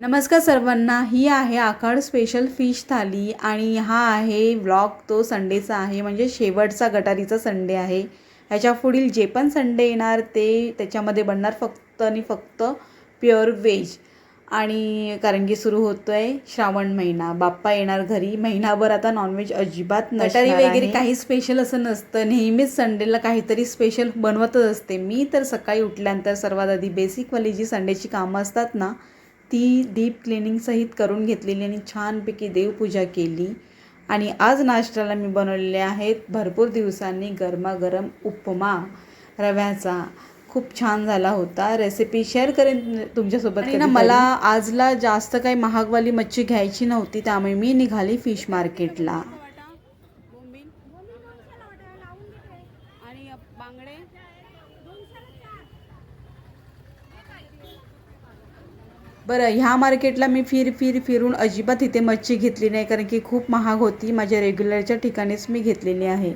नमस्कार सर्वांना ही आहे आखाड स्पेशल फिश थाली आणि हा आहे व्लॉग तो संडेचा आहे म्हणजे शेवटचा गटारीचा संडे आहे. ह्याच्या पुढील जे पण संडे येणार ते त्याच्यामध्ये बनणार फक्त आणि फक्त प्युअर व्हेज आणि कारण की सुरू होतो आहे श्रावण महिना बाप्पा येणार घरी. महिनाभर आता नॉनव्हेज अजिबात गटारी वगैरे काही स्पेशल असं नसतं. नेहमीच संडेला काहीतरी स्पेशल बनवतच असते. मी तर सकाळी उठल्यानंतर सर्वात आधी बेसिकवाली जी संडेची कामं असतात ना ती डीप क्लिनिंगसहित करून घेतलेली आणि छानपैकी देवपूजा केली. आणि आज नाश्त्याला मी बनवलेले आहेत भरपूर दिवसांनी गरमागरम उपमा रव्याचा. खूप छान झाला होता. रेसिपी शेअर करेन तुमच्यासोबत ना मला आजला जास्त काही महागवाली मच्छी घ्यायची नव्हती त्यामुळे मी निघाली फिश मार्केटला. बरं ह्या मार्केटला मी फिर फिर फिरून अजिबात इथे मच्छी घेतली नाही कारण की खूप महाग होती. माझ्या रेग्युलरच्या ठिकाणीच मी घेतलेली आहे.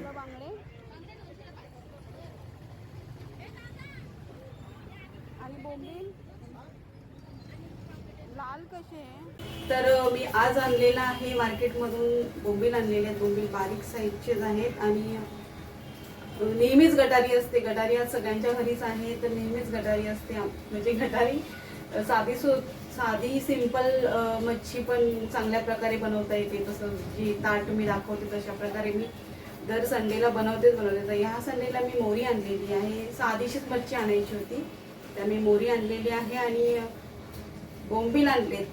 तर मी आज आणलेला आहे मार्केटमधून बोंबील आणलेले आहेत. बोंबील बारीक साईजचेच आहेत आणि नेहमीच गटारी असते. गटारी आज सगळ्यांच्या घरीच आहे. तर नेहमीच गटारी असते. म्हणजे गटारी साधी सो साधी सिंपल मच्छी पण चांगल्या प्रकारे बनवता येते. तसं जी ताट मी दाखवते तशा प्रकारे मी दर संडेला बनवतेच बनवते. तर ह्या संडेला मी मोरी आणलेली आहे. साधीशीच मच्छी आणायची होती. तर मी मोरी आणलेली आहे आणि बोंबील आणलेत.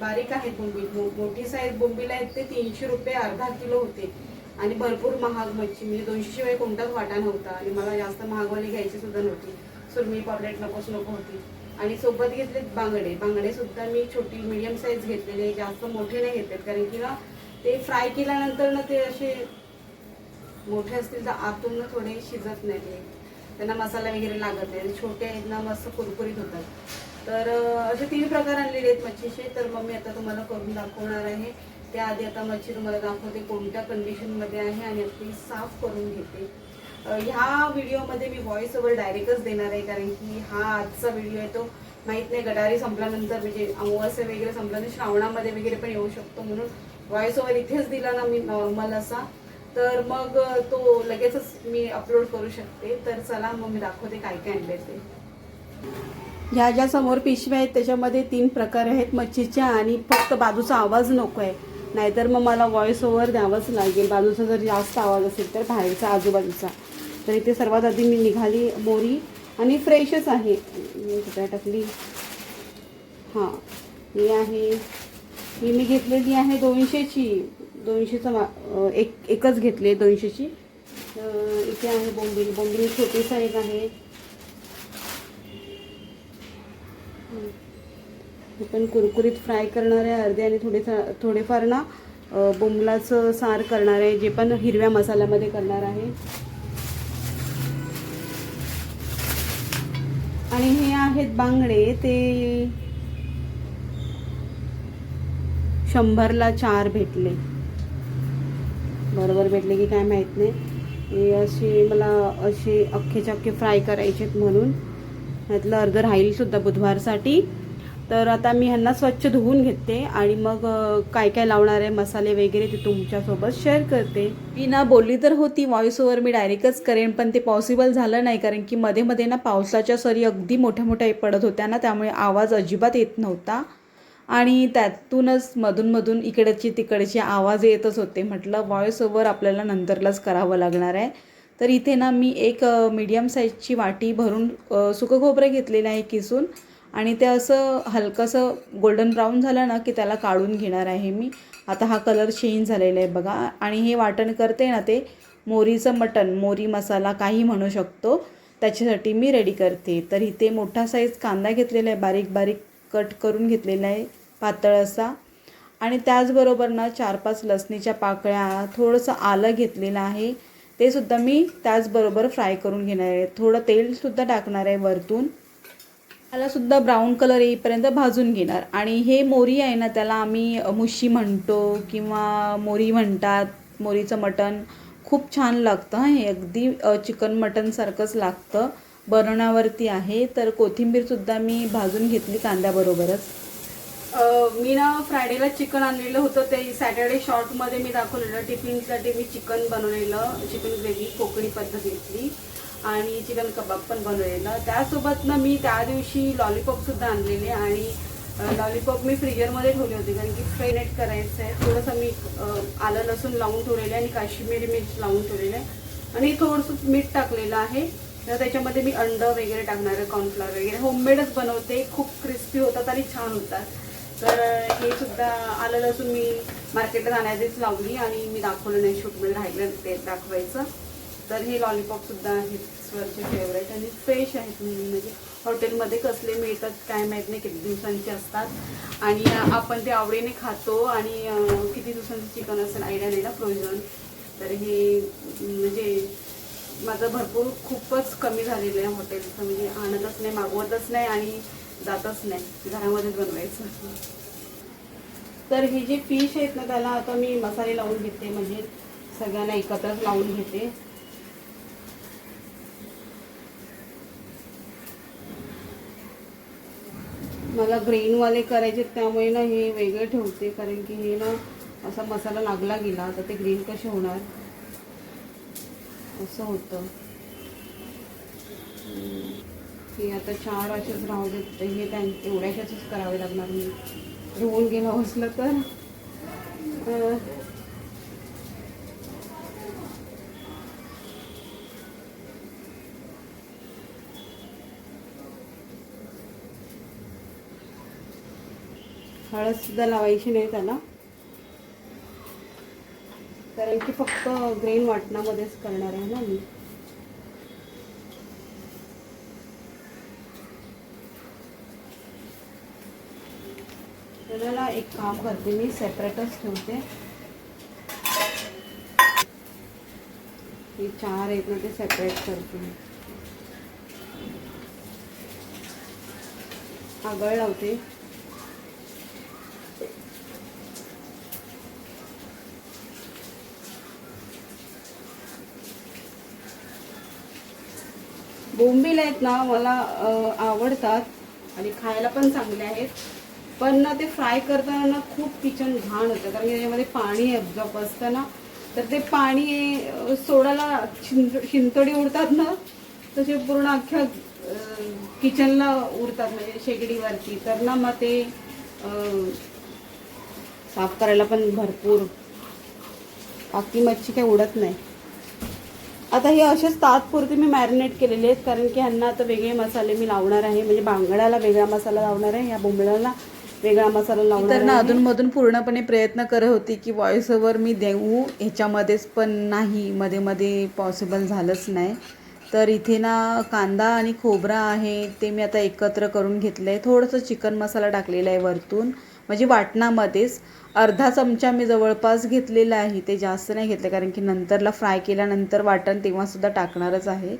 बारीक आहेत बोंबील. मोठी साईज बोंबील आहेत. ते तीनशे रुपये अर्धा किलो होते. आणि भरपूर महाग मच्छी. म्हणजे दोनशे शिवाय कोणताच वाटा नव्हता. आणि मला जास्त महागवाली घ्यायची सुद्धा नव्हती. सुरमी पापलेट नकोच नको होती. आणि सोबत घेतलेत बांगडे. बांगडे सुद्धा मी छोटी मीडियम साईज घेतलेले जास्त मोठे नाही घेतलेत कारण की ना ते फ्राय केल्यानंतर ना ते असे मोठे असतील तर आतून ना थोडे शिजत नाही ते. त्यांना मसाला वगैरे लागत नाही. आणि छोटे आहेत ना मस्त कुरकुरीत होतात. तर असे तीन प्रकार आणलेले आहेत मच्छीचे. तर मग मी आता तुम्हाला करून दाखवणार आहे. त्याआधी आता मच्छी तुम्हाला दाखवते कोणत्या कंडिशनमध्ये आहे आणि ती साफ करून घेते. ह्या व्हिडिओमध्ये मी व्हॉइस ओव्हर डायरेक्टच देणार आहे कारण की हा आजचा व्हिडिओ आहे तो माहीत नाही गटारी संपल्यानंतर म्हणजे अमावस्या वगैरे संपल्यानंतर श्रावणामध्ये वगैरे पण येऊ शकतो म्हणून व्हॉइस ओव्हर इथेच दिला ना मी नॉर्मल असा. तर मग तो लगेचच मी अपलोड करू शकते. तर चला मग मी दाखवते काय काय आणले ते. ह्या ज्या समोर पिशव्या आहेत त्याच्यामध्ये तीन प्रकार आहेत मच्छीच्या आणि फक्त बाजूचा आवाज नको आहे. नाहीतर मग मला व्हॉइस ओव्हर द्यावंच लागेल. बाजूचा जर जास्त आवाज असेल तर बाहेरचा आजूबाजूचा. तर इथे सर्वात आधी मी निघाली मोरी आणि फ्रेशच आहे. मी टाकली. हां ही आहे. ही मी घेतलेली आहे दोनशेची. दोनशेचा मा एक एकच घेतली दोनशेची. इथे आहे बोंबील. बोंबिल छोटी साईज आहे. हे पण कुरकुरीत फ्राय करणार आहे अर्धे आणि थोडे थोडेफार ना बोंबलाचं सार करणार आहे जे पण हिरव्या मसाल्यामध्ये करणार आहे. आणि हे आहेत बांगडे. ते शंभरला चार भेटले. बरोबर भेटले की काय माहीत नाही. हे असे मला असे अख्खेचे अख्खे फ्राय करायचे आहेत म्हणून. ह्यातलं अर्ध राहील सुद्धा बुधवारसाठी. तर आता मी ह्यांना स्वच्छ धुवून घेते आणि मग काय काय लावणार आहे मसाले वगैरे ते तुमच्यासोबत शेअर करते. मी ना बोलली तर होती व्हॉइस ओवर मी डायरेक्टच करेन पण ते पॉसिबल झालं नाही कारण की मध्ये मध्ये ना पावसाच्या सरी अगदी मोठ्या मोठ्या पडत होत्या ना त्यामुळे आवाज अजिबात येत नव्हता. आणि त्यातूनच मधून मधून इकडची तिकडचे आवाज येतच होते. म्हटलं व्हॉइस ओवर आपल्याला नंतरलाच करावं लागणार आहे. तर इथे ना मी एक मीडियम साईजची वाटी भरून अ, सुकं खोबरं घेतलेलं आहे किसून. आणि ते असं हलकंसं गोल्डन ब्राऊन झालं ना की त्याला काढून घेणार आहे मी. आता हा कलर चेंज झालेला आहे बघा. आणि हे वाटण करते ना ते मोरीचं मटण मोरी मसाला काही म्हणू शकतो. त्याच्यासाठी मी रेडी करते. तर इथे मोठा साईज कांदा घेतलेला आहे. बारीक बारीक कट करून घेतलेला आहे. पातळ असा. आणि त्याचबरोबर ना चार पाच लसणीच्या पाकळ्या थोडंसं आलं घेतलेलं आहे. ते सुद्धा मी त्याचबरोबर फ्राय करून घेणार आहे. थोडं तेलसुद्धा टाकणार आहे वरतून. त्याला सुद्धा ब्राऊन कलर येईपर्यंत भाजून घेणार. आणि हे मोरी आहे ना त्याला आम्ही मुशी म्हणतो किंवा मोरी म्हणतात मोरीचं मटण खूप छान लागतं हे. अगदी चिकन मटनसारखंच लागतं. बनवण्यावरती आहे तर कोथिंबीरसुद्धा मी भाजून घेतली कांद्याबरोबरच. मी ना फ्रायडेला चिकन आणलेलं होतं ते सॅटर्डे शॉर्टमध्ये मी दाखवलेलं. टिफिनसाठी मी चिकन बनवलेलं चिकन ग्रेव्ही कोकणी पद्धतीतली. आणि चिकन कबाब पण बनवलेलं त्यासोबत ना मी त्या दिवशी लॉलीपॉपसुद्धा आणलेले आणि लॉलीपॉप मी फ्रीजरमध्ये ठेवले होते कारण की फ्रेनेट करायचं आहे थोडंसं मी आलं लसूण लावून ठेवलेलं आहे आणि काश्मीरी मिर्च लावून ठेवलेलं आहे. आणि थोडंसं मीठ टाकलेलं आहे. तर त्याच्यामध्ये मी अंड वगैरे टाकणार आहे कॉर्नफ्लॉवर वगैरे. होममेडच बनवते. खूप क्रिस्पी होतात आणि छान होतात. तर हे सुद्धा आलं लसून मी मार्केटला जाण्याआधीच लावली आणि मी दाखवलं नाही शूटमध्ये राहिलं ते दाखवायचं. तर हे लॉलीपॉप सुद्धा आहेत स्वरचे फेवरेट आणि फ्रेश आहेत म्हणजे हॉटेलमध्ये कसले मिळतात काय माहीत नाही किती दिवसांचे असतात. आणि आपण ते आवडीने खातो आणि किती दिवसांचं चिकन असेल आयडिया नाही ना प्रोजन तर हे म्हणजे माझं भरपूर खूपच कमी झालेलं आहे हॉटेलचं म्हणजे आणतच नाही मागवतच नाही आणि जातच नाही. घरामध्येच बनवायचं. तर हे जे फिश आहेत ना त्याला आता मी मसाले लावून घेते. म्हणजे सगळ्यांना एकत्रच लावून घेते. मला ग्रेनवाले करायचे त्यामुळे ना हे वेगळे ठेवते कारण की हे ना असा मसाला लागला गेला तर ते ग्रीन कसे होणार? असं होतं. हे आता चार असेच राहू देत तर हे त्या एवढ्याशाच करावे लागणार मी. धुवून गेलं असलं तर. हळदसुद्धा लावायची नाही त्याला. कारण की फक्त ग्रेन वाटणामध्येच करणार आहे ना मी. त्याला एक काम करते मी सेपरेटच ठेवते. हे चार आहेत ना ते सेपरेट करते मी. आगळ लावते. बोंबील आहेत ना मला आवडतात आणि खायला पण चांगले आहेत. पण ना ते फ्राय करताना ना खूप किचन घाण होतं. कारण की त्याच्यामध्ये पाणी ॲब्झॉर्ब असतं ना. तर ते पाणी सोडायला शिंत शिंतोडी उडतात ना तसे पूर्ण अख्ख्या किचनला उडतात म्हणजे शेगडीवरती. तर ना मग ते साफ करायला पण भरपूर. बाकी मच्छी काही उडत नाही. आता हे असेच तात्पुरते मी मॅरिनेट केलेले आहेत कारण की ह्यांना आता वेगळे मसाले मी लावणार आहे. म्हणजे बांगड्याला वेगळा मसाला लावणार आहे या बोंबड्याला वेगळा मसाला लावणार तर ना. अधूनमधून पूर्णपणे प्रयत्न करत होती की व्हॉइस ओव्हर मी देऊ. ह्याच्यामध्येच पण नाही मध्ये मध्ये पॉसिबल झालंच नाही. तर इथे ना कांदा आणि खोबरा आहे ते मी आता एकत्र करून घेतलं आहे थोडंसं चिकन मसाला टाकलेला आहे वरतून. म्हणजे वाटणामध्येच. अर्धा चमचा मी जवळपास घेतलेला आहे. ते जास्त नाही घेतलं कारण की नंतरला फ्राय केल्यानंतर वाटण तेव्हासुद्धा टाकणारच आहे.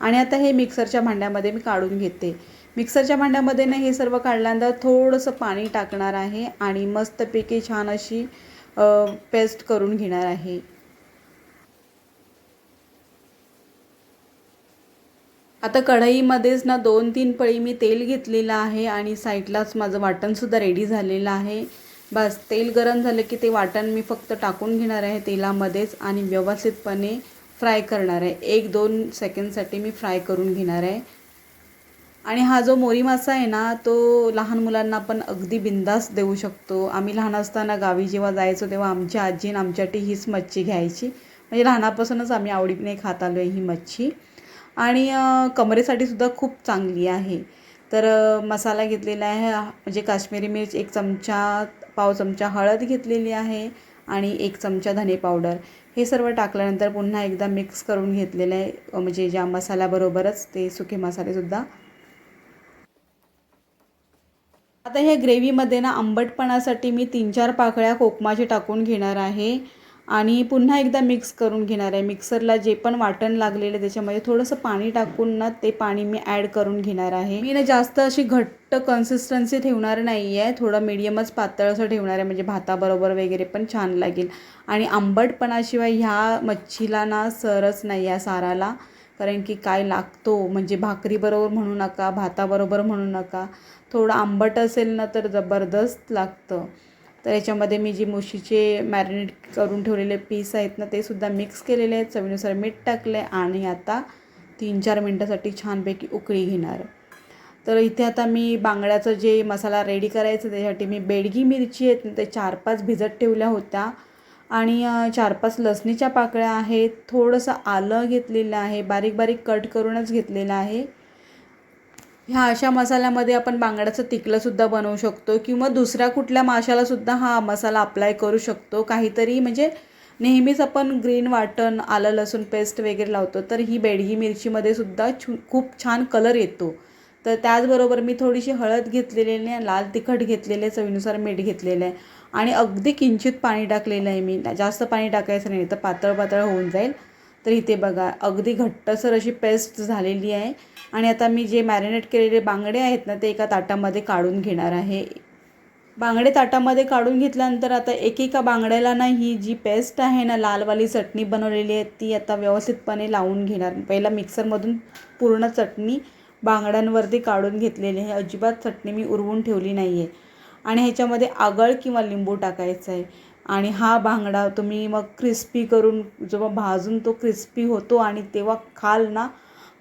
आणि आता हे मिक्सरच्या भांड्यामध्ये मी काढून घेते. मिक्सरच्या भांड्यामध्ये ना हे सर्व काढल्यानंतर थोडंसं पाणी टाकणार आहे आणि मस्तपैकी छान अशी पेस्ट करून घेणार आहे. आता कढईमध्येच ना दोन तीन पळी मी तेल घेतलेलं आहे आणि साईडलाच माझं वाटणसुद्धा रेडी झालेलं आहे. बस तेल गरम झालं की ते वाटण मी फक्त टाकून घेणार आहे तेलामध्येच आणि व्यवस्थितपणे फ्राय करणार आहे. एक दोन सेकंडसाठी मी फ्राय करून घेणार आहे. आणि हा जो मोरी मासा आहे ना तो लहान मुलांना पण अगदी बिंदास देऊ शकतो. आम्ही लहान असताना गावी जेव्हा जायचो तेव्हा आमच्या आजीनं आमच्यासाठी हीच मच्छी घ्यायची. म्हणजे लहानापासूनच आम्ही आवडीने खात आलो आहे ही मच्छी. आणि कमरेसाठी सुद्धा खूप चांगली आहे. तर मसाला घेतलेला आहे म्हणजे काश्मीरी मिर्च एक चमचा पाव चमचा हळद घेतलेली आहे आणि एक चमचा धने पावडर. हे सर्व टाकल्यानंतर पुन्हा एकदा मिक्स करून घेतलेलं आहे. म्हणजे ज्या मसाल्याबरोबरच ते सुके मसालेसुद्धा आता ह्या ग्रेव्हीमध्ये ना आंबटपणासाठी मी तीन चार पाकळ्या कोकमाचे टाकून घेणार आहे. आणि पुन्हा एकदा मिक्स करून घेणार आहे. मिक्सरला जे पण वाटण लागलेलं त्याच्यामध्ये थोडंसं पाणी टाकून ना ते पाणी मी ॲड करून घेणार आहे. मी ना जास्त अशी घट्ट कन्सिस्टन्सी ठेवणार नाही आहे थोडं मिडियमच पातळ असं ठेवणार आहे. म्हणजे भाताबरोबर वगैरे पण छान लागेल. आणि आंबटपणाशिवाय ह्या मच्छीला ना सरच नाही या साराला. कारण की काय लागतो? म्हणजे भाकरीबरोबर म्हणू नका भाताबरोबर म्हणू नका. थोडं आंबट असेल ना तर जबरदस्त लागतं. तर याच्यामध्ये मी जी मुशीचे मॅरिनेट करून ठेवलेले पीस आहेत ना ते सुद्धा मिक्स केलेले आहेत. चवीनुसार मीठ टाकलं आहे आणि आता तीन चार मिनटासाठी छानपैकी उकळी घेणार. तर इथे आता मी बांगड्याचं जे मसाला रेडी करायचं त्याच्यासाठी मी बेडगी मिरची आहेत ना ते चार पाच भिजत ठेवल्या होत्या. आणि चार पाच लसणीच्या पाकळ्या आहेत थोडंसं आलं घेतलेलं आहे बारीक बारीक कट करूनच घेतलेलं आहे. ह्या अशा मसाल्यामध्ये आपण बांगड्याचं तिकलंसुद्धा बनवू शकतो किंवा दुसऱ्या कुठल्या माशालासुद्धा हा मसाला अप्लाय करू शकतो. काहीतरी म्हणजे नेहमीच आपण ग्रीन वाटण आलं लसूण पेस्ट वगैरे लावतो तर ही बेडगी मिरचीमध्ये सुद्धा छू खूप छान कलर येतो. तर त्याचबरोबर मी थोडीशी हळद घेतलेली आहे लाल तिखट घेतलेलं आहे चवीनुसार मीठ घेतलेलं आहे. आणि अगदी किंचित पाणी टाकलेलं आहे मी. जास्त पाणी टाकायचं नाही तर पातळ पातळ होऊन जाईल. तर इथे बघा अगदी घट्टसर अशी पेस्ट झालेली आहे. आणि आता मी जे मॅरिनेट केलेले बांगडे आहेत ना ते एका ताटामध्ये काढून घेणार आहे. बांगडे ताटामध्ये काढून घेतल्यानंतर आता एकेका बांगड्याला ना ही जी पेस्ट आहे ना लालवाली चटणी बनवलेली आहे ती आता व्यवस्थितपणे लावून घेणार. पहिला मिक्सरमधून पूर्ण चटणी बांगड्यांवरती काढून घेतलेली आहे. अजिबात चटणी मी उरवून ठेवली नाही आहे आणि ह्याच्यामध्ये आगळ किंवा लिंबू टाकायचं आहे. आणि हा बांगडा तुम्ही मग क्रिस्पी करून जेव्हा भाजून तो क्रिस्पी होतो आणि तेव्हा खाल ना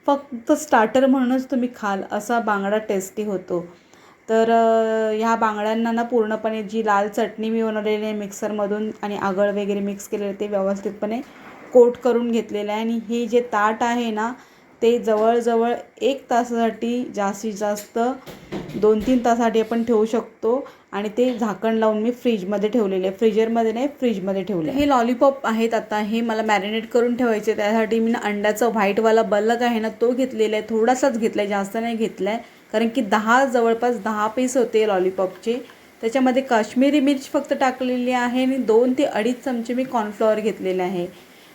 फक्त स्टार्टर म्हणूनच तुम्ही खाल असा बांगडा टेस्टी होतो. तर ह्या बांगड्यांना ना पूर्णपणे जी लाल चटणी मी बनवलेली आहे मिक्सरमधून आणि आगळ वगैरे मिक्स केलेलं ते व्यवस्थितपणे कोट करून घेतलेलं आहे. आणि हे जे ताट आहे ना ते जवळजवळ एक तासासाठी जास्तीत जास्त दोन तीन तासासाठी आपण ठेवू शकतो. आणि ते झाकण लावून मी फ्रीजमध्ये ठेवलेले. फ्रीजरमध्ये नाही फ्रीजमध्ये ठेवले. हे लॉलीपॉप आहेत आता हे मला मॅरिनेट करून ठेवायचे. त्यासाठी मी ना अंड्याचा व्हाईटवाला बल्लक आहे ना तो घेतलेला आहे. थोडासाच घेतला आहे जास्त नाही घेतला आहे कारण की दहा जवळपास दहा पीस होते लॉलीपॉपचे त्याच्यामध्ये काश्मीरी मिर्च फक्त टाकलेली आहे आणि दोन ते अडीच चमचे मी कॉर्नफ्लॉवर घेतलेले आहे.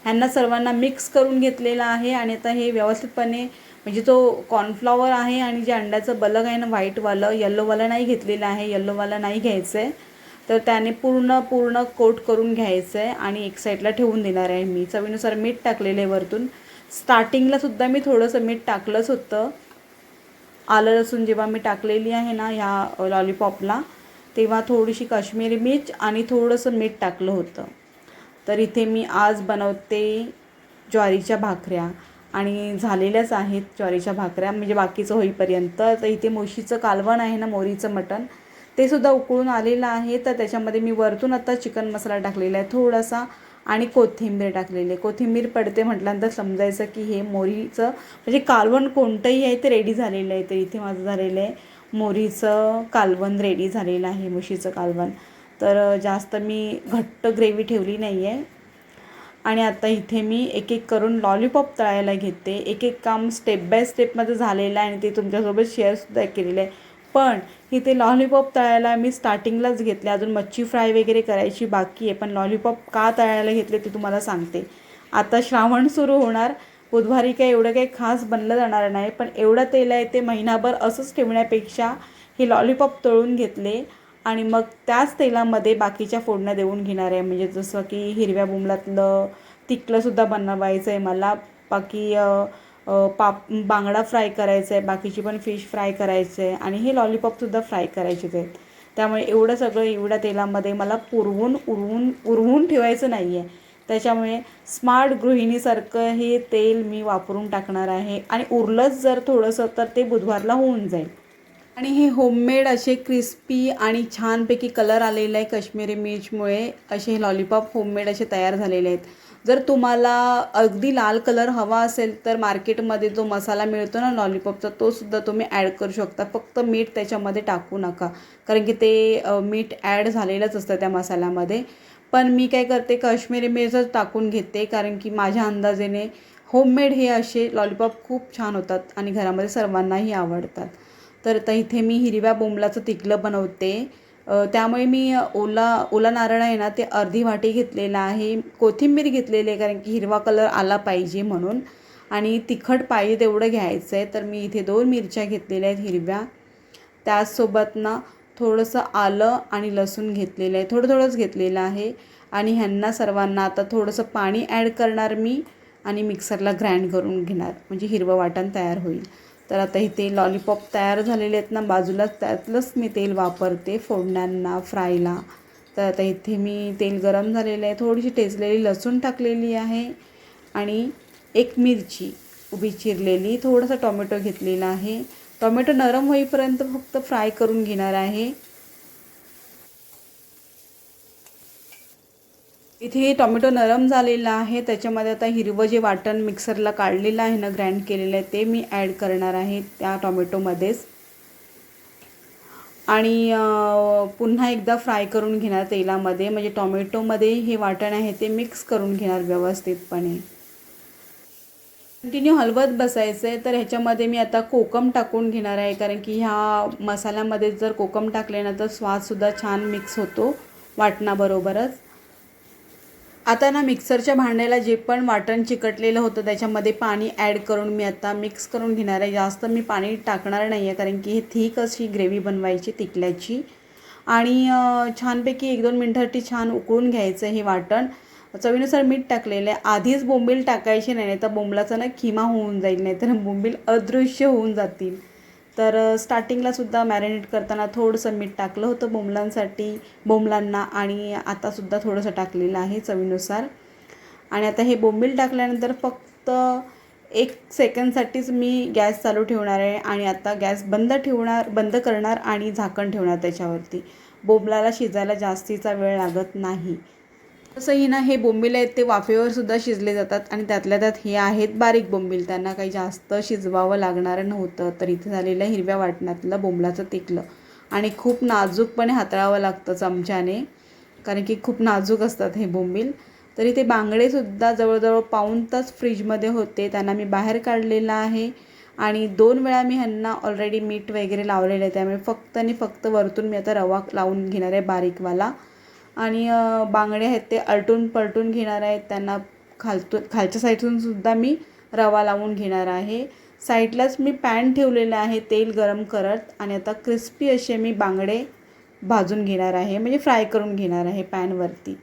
ह्यांना सर्वांना मिक्स करून घेतलेलं आहे आणि आता हे व्यवस्थितपणे म्हणजे तो कॉर्नफ्लॉवर आहे आणि जे अंड्याचं बलग आहे ना व्हाईटवालं येल्लोवालं नाही घेतलेलं आहे येल्लोवालं नाही घ्यायचं आहे तर त्याने पूर्ण पूर्ण कोट करून घ्यायचं आहे आणि एक साईडला ठेवून देणार आहे मी. चवीनुसार मीठ टाकलेलं आहे वरतून. स्टार्टिंगला सुद्धा मी थोडंसं मीठ टाकलंच होतं. आलं लसूण जेव्हा मी टाकलेली आहे ना ह्या लॉलीपॉपला तेव्हा थोडीशी काश्मीरी मिर्च आणि थोडंसं मीठ टाकलं होतं. तर इथे मी आज बनवते ज्वारीच्या भाकऱ्या. आणि झालेल्याच आहेत ज्वारीच्या भाकऱ्या. म्हणजे बाकीचं होईपर्यंत. तर इथे मोशीचं कालवण आहे ना मोरीचं मटण. ते सुद्धा उकळून आलेलं आहे. तर त्याच्यामध्ये मी वरतून आता चिकन मसाला टाकलेला आहे थोडासा आणि कोथिंबीर टाकलेली आहे. कोथिंबीर पडते म्हटल्यानंतर समजायचं की हे मोरीचं म्हणजे कालवण कोणतंही आहे ते रेडी झालेलं आहे. तर इथे माझं झालेलं आहे मोरीचं कालवण रेडी झालेलं आहे मुशीचं कालवण. तर जास्त मी घट्ट ग्रेव्ही ठेवली नाही आहे आणि आता इथे मी एक एक करून लॉलीपॉप तळायला घेते. एक एक काम स्टेप बाय स्टेप माझं झालेलं आहे आणि ते तुमच्यासोबत शेअरसुद्धा केलेलं आहे. पण इथे लॉलीपॉप तळायला मी स्टार्टिंगलाच घेतले. अजून मच्छी फ्राय वगैरे करायची बाकी आहे पण लॉलीपॉप का तळायला घेतले ते तुम्हाला सांगते. आता श्रावण सुरू होणार. बुधवारी काही एवढं काही खास बनलं जाणार नाही पण एवढं तेल आहे ते महिनाभर असंच ठेवण्यापेक्षा हे लॉलीपॉप तळून घेतले. आणि मग त्याच तेलामध्ये बाकीच्या फोडण्या देऊन घेणार आहे. म्हणजे जसं की हिरव्या बुमलातलं तिकलंसुद्धा बनवायचं आहे मला. बाकी पाप बांगडा फ्राय करायचं आहे. बाकीची पण फिश फ्राय करायचं आहे. आणि हे लॉलीपॉपसुद्धा फ्राय करायचेच आहेत त्यामुळे एवढं सगळं एवढ्या तेलामध्ये मला पुरवून उरवून उरवून ठेवायचं नाही आहे त्याच्यामुळे स्मार्ट गृहिणीसारखं हे तेल मी वापरून टाकणार आहे. आणि उरलंच जर थोडंसं तर ते बुधवारला होऊन जाईल. आणि हे होममेड असे क्रिस्पी आणि छानपैकी कलर आलेले आहे कश्मीरी मिर्चमुळे. असे हे लॉलीपॉप होममेड असे तयार झालेले आहेत. जर तुम्हाला अगदी लाल कलर हवा असेल तर मार्केटमध्ये जो मसाला मिळतो ना लॉलीपॉपचा तो सुद्धा तुम्ही ॲड करू शकता. फक्त मीठ त्याच्यामध्ये टाकू नका. कारण की ते मीठ ॲड झालेलंच असतं त्या मसाल्यामध्ये. पण मी काय करते काश्मीरी मिरचच टाकून घेते. कारण की माझ्या अंदाजेने होममेड हे असे लॉलीपॉप खूप छान होतात आणि घरामध्ये सर्वांनाही आवडतात. तर आता इथे मी हिरव्या बोंबलाचं तिकलं बनवते. त्यामुळे मी ओला ओला नारळ आहे ना ते अर्धी वाटी घेतलेला आहे. कोथिंबीर घेतलेली आहे कारण की हिरवा कलर आला पाहिजे म्हणून. आणि तिखट पाहिजे तेवढं घ्यायचं आहे. तर मी इथे दोन मिरच्या घेतलेल्या आहेत हिरव्या. त्याचसोबत ना थोडंसं आलं आणि लसूण घेतलेलं आहे. थोडं थोडंच घेतलेलं आहे. आणि ह्यांना सर्वांना आता थोडंसं पाणी ॲड करणार मी आणि मिक्सरला ग्राइंड करून घेणार. म्हणजे हिरवं वाटण तयार होईल. तर आता इथे लॉलीपॉप तयार झालेले आहेत ना बाजूलाच त्यातलंच मी तेल वापरते फोडण्यांना फ्रायला तर आता इथे मी तेल गरम झालेलं आहे थोडीशी टेचलेली लसूण टाकलेली आहे आणि एक मिरची उभी चिरलेली थोडासा टोमॅटो घेतलेला आहे. टोमॅटो नरम होईपर्यंत फक्त फ्राय करून घेणार आहे. इथे टोमॅटो नरम झालेला आहे. त्याच्यामध्ये आता हिरवं जे वाटण मिक्सरला काढलेलं आहे ना ग्राइंड केलेलं आहे ते मी ॲड करणार आहे त्या टोमॅटोमध्येच. आणि पुन्हा एकदा फ्राय करून घेणार तेलामध्ये. म्हणजे टोमॅटोमध्ये हे वाटण आहे ते मिक्स करून घेणार व्यवस्थितपणे. कंटिन्यू हलवत बसायचं आहे तर ह्याच्यामध्ये मी आता कोकम टाकून घेणार आहे. कारण की ह्या मसाल्यामध्ये जर कोकम टाकले ना तर स्वादसुद्धा छान मिक्स होतो वाटणाबरोबरच. आता ना मिक्सरच्या भांड्याला जे पण वाटण चिकटलेलं होतं त्याच्यामध्ये पाणी ॲड करून मी आता मिक्स करून घेणार आहे. जास्त मी पाणी टाकणार नाही आहे कारण की हे थिक अशी ग्रेव्ही बनवायची तिकल्याची आणि छानपैकी एक दोन मिनटासाठी छान उकळून घ्यायचं हे वाटण. चवीनुसार मीठ टाकलेलं आहे. आधीच बोंबील टाकायचे नाही तर बोंबलाचा ना खिमा होऊन जाईल नाही तर बोंबील अदृश्य होऊन जातील. तर स्टार्टिंगला सुद्धा मॅरिनेट करताना थोडंसं मीठ टाकलं होतं बोंबलांसाठी बोंबलांना आणि आतासुद्धा थोडंसं टाकलेलं आहे चवीनुसार. आणि आता हे बोंबील टाकल्यानंतर फक्त एक सेकंडसाठीच मी गॅस चालू ठेवणार आहे आणि आता गॅस बंद ठेवणार बंद करणार आणि झाकण ठेवणार त्याच्यावरती. बोंबलाला शिजायला जास्तीचा वेळ लागत नाही. तसंही ना हे बोंबील आहेत ते वाफेवर सुद्धा शिजले जातात आणि त्यातल्या त्यात हे आहेत बारीक बोंबील. त्यांना काही जास्त शिजवावं लागणारं नव्हतं तर इथे झालेलं हिरव्या वाटणातलं बोंबलाचं तिकलं आणि खूप नाजूकपणे हाताळावं लागतं चमच्याने कारण की खूप नाजूक असतात हे बोंबील. तरी ते बांगडेसुद्धा जवळजवळ पाऊन तास फ्रीजमध्ये होते त्यांना मी बाहेर काढलेलं आहे. आणि दोन वेळा मी ह्यांना ऑलरेडी मीठ वगैरे लावलेलं आहे त्यामुळे फक्त आणि फक्त वरतून मी आता रवा लावून घेणार आहे बारीकवाला. आणि बांगडे आहेत ते अलटून पलटून घेणार आहेत. त्यांना खालतून खालच्या साईडतून सुद्धा मी रवा लावून घेणार आहे. साईडलाच मी पॅन ठेवलेलं आहे. तेल गरम करत आणि आता क्रिस्पी असे मी बांगडे भाजून घेणार आहे. म्हणजे फ्राय करून घेणार आहे पॅनवरती.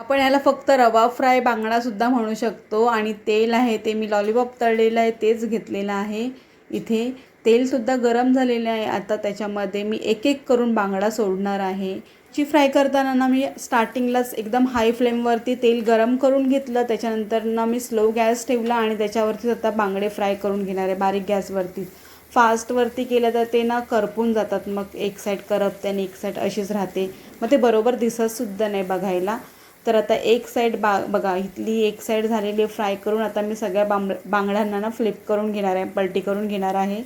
आपण याला फक्त रवा फ्राय बांगडासुद्धा म्हणू शकतो. आणि तेल आहे ते मी लॉलीपॉप तळलेलं आहे. तेच घेतलेलं आहे इथे. तेलसुद्धा गरम झालेलं आहे. आता त्याच्यामध्ये मी एक एक करून बांगडा सोडणार आहे. ची फ्राय करताना ना मी स्टार्टिंगलाच एकदम हाय फ्लेमवरती तेल गरम करून घेतलं. त्याच्यानंतर ना मी स्लो गॅस ठेवला आणि त्याच्यावरतीच आता बांगडे फ्राय करून घेणार आहे बारीक गॅसवरती फास्टवरती केलं तर ते ना करपून जातात. मग एक साईड करपते आणि एक साईड अशीच राहते. मग ते बरोबर दिसतसुद्धा नाही बघायला. तर आता एक साईड बा बघा इथली एक साईड झालेली फ्राय करून. आता मी सगळ्या बांब बांगड्यांना ना फ्लिप करून घेणार आहे पलटी करून घेणार आहे.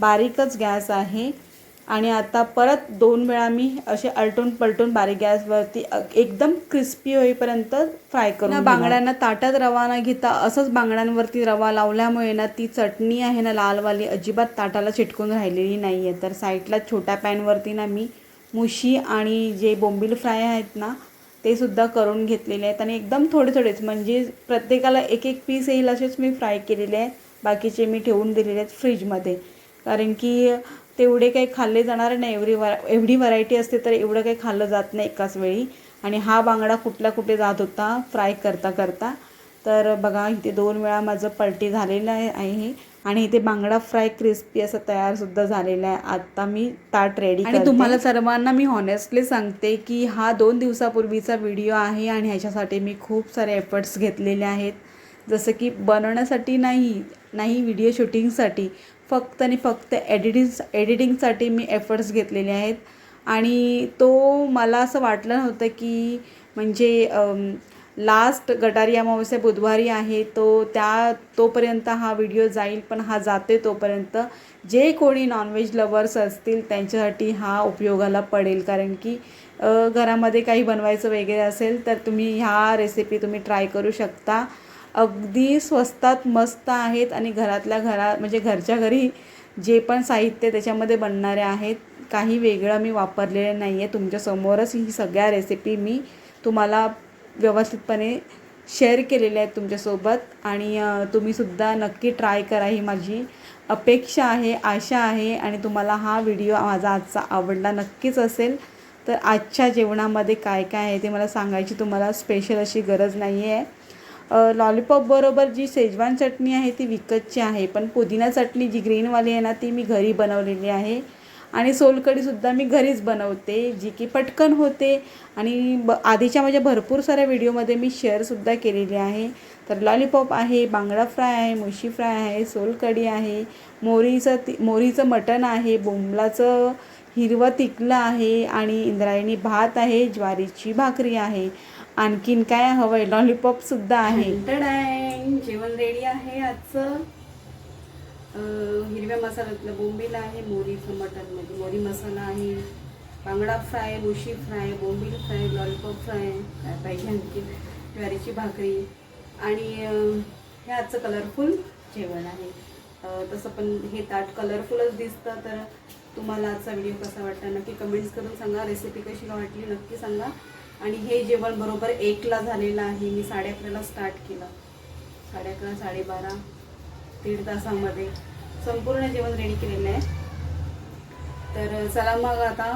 बारीकच गॅस आहे. आणि आता परत दोन वेळा मी असे अलटून पलटून बारीक गॅसवरती एकदम क्रिस्पी होईपर्यंत फ्राय करून. बांगड्यांना ताटात रवा न घेता असंच बांगड्यांवरती रवा लावल्यामुळे ना ती चटणी आहे ना लालवाली अजिबात ताटाला चिटकून राहिलेली नाही आहे तर साईडला छोट्या पॅनवरती ना मी मुशी आणि जे बोंबील फ्राय आहेत ना ते सुद्धा करून घेतलेले आहेत आणि एकदम थोडे थोडेच म्हणजे प्रत्येकाला एक एक पीस येईल असेच मी फ्राय केलेले आहेत. बाकीचे मी ठेवून दिलेले आहेत फ्रीजमध्ये. कारण की तेवढे काही खाल्ले जाणार नाही. एवढी वर एवढी व्हरायटी असते तर एवढं काही खाल्लं जात नाही एकाच वेळी. आणि हा बांगडा कुठल्या कुठे जात होता फ्राय करता करता. तर बघा इथे दोन वेळा माझं पलटी झालेलं आहे आहे. आणि इथे बांगडा फ्राय क्रिस्पी असं तयारसुद्धा झालेला आहे. आता मी ताट रेडी आणि तुम्हाला सर्वांना मी हॉनेस्टली सांगते की हा दोन दिवसापूर्वीचा व्हिडिओ आहे आणि ह्याच्यासाठी मी खूप सारे एफर्ट्स घेतलेले आहेत. जसं की बनवण्यासाठी नाही नाही व्हिडिओ शूटिंगसाठी फक्त आणि फक्त एडिटिंग एडिटिंगसाठी मी एफर्ट्स घेतलेले आहेत. आणि तो मला असं वाटलं नव्हतं की म्हणजे लास्ट गटारी अमावस्या बुधवारी आहे तो त्या तोपर्यंत हा व्हिडिओ जाईल पण हा जाते तोपर्यंत. जे कोणी नॉनव्हेज लवर्स असतील त्यांच्यासाठी हा उपयोगाला पडेल. कारण की घरामध्ये काही बनवायचं वगैरे असेल तर तुम्ही ह्या रेसिपी तुम्ही ट्राय करू शकता. अगदी स्वस्तात मस्त आहेत आणि घरातल्या घरा म्हणजे घरच्या घरी जे पण साहित्य त्याच्यामध्ये बनणारे आहेत काही वेगळं मी वापरलेलं नाही आहे तुमच्यासमोरच ही सगळ्या रेसिपी मी तुम्हाला व्यवस्थितपणे शेअर केलेल्या आहेत तुमच्यासोबत आणि तुम्हीसुद्धा नक्की ट्राय करा ही माझी अपेक्षा आहे आशा आहे आणि तुम्हाला हा व्हिडिओ माझा आजचा आवडला नक्कीच असेल. तर आजच्या जेवणामध्ये काय काय आहे ते मला सांगायची तुम्हाला स्पेशल अशी गरज नाही आहे लॉलीपॉपबरोबर जी शेजवान चटणी आहे ती विकतची आहे. पण पुदिना चटणी जी ग्रीनवाली आहे ना ती मी घरी बनवलेली आहे. आणि सोलकढीसुद्धा मी घरीच बनवते जी की पटकन होते. आणि ब आधीच्या माझ्या भरपूर साऱ्या व्हिडिओमध्ये मी शेअरसुद्धा केलेली आहे. तर लॉलीपॉप आहे बांगडा फ्राय आहे मुशी फ्राय आहे सोलकढी आहे मोरीचं ति मोरीचं मटण आहे बोंबलाचं हिरवं तिकलं आहे आणि इंद्रायणी भात आहे ज्वारीची भाकरी आहे. आणखीन काय हवं आहे. लॉलीपॉपसुद्धा आहे जेवण रेडी आहे आजचं. हिरव्या मसाल्यातलं बोंबील आहे मोरीचं मटनमध्ये म्हणजे मोरी मसाला आहे बांगडा फ्राय मुशी फ्राय बोंबील फ्राय लॉलीपॉप फ्राय काय पाहिजे आणखी? ज्वारीची भाकरी आणि हे आजचं कलरफुल जेवण आहे. तसं पण हे ताट कलरफुलच दिसतं तर तुम्हाला आजचा व्हिडिओ कसा वाटला? नक्की कमेंट्स करून सांगा. रेसिपी कशी वाटली नक्की सांगा. आणि हे जेवण बरोबर एकला झालेलं आहे. मी साडे अकराला स्टार्ट केलं. साडे अकरा साडेबारा दीड तासामध्ये संपूर्ण जेवण रेडी केलेलं आहे. तर चला मग आता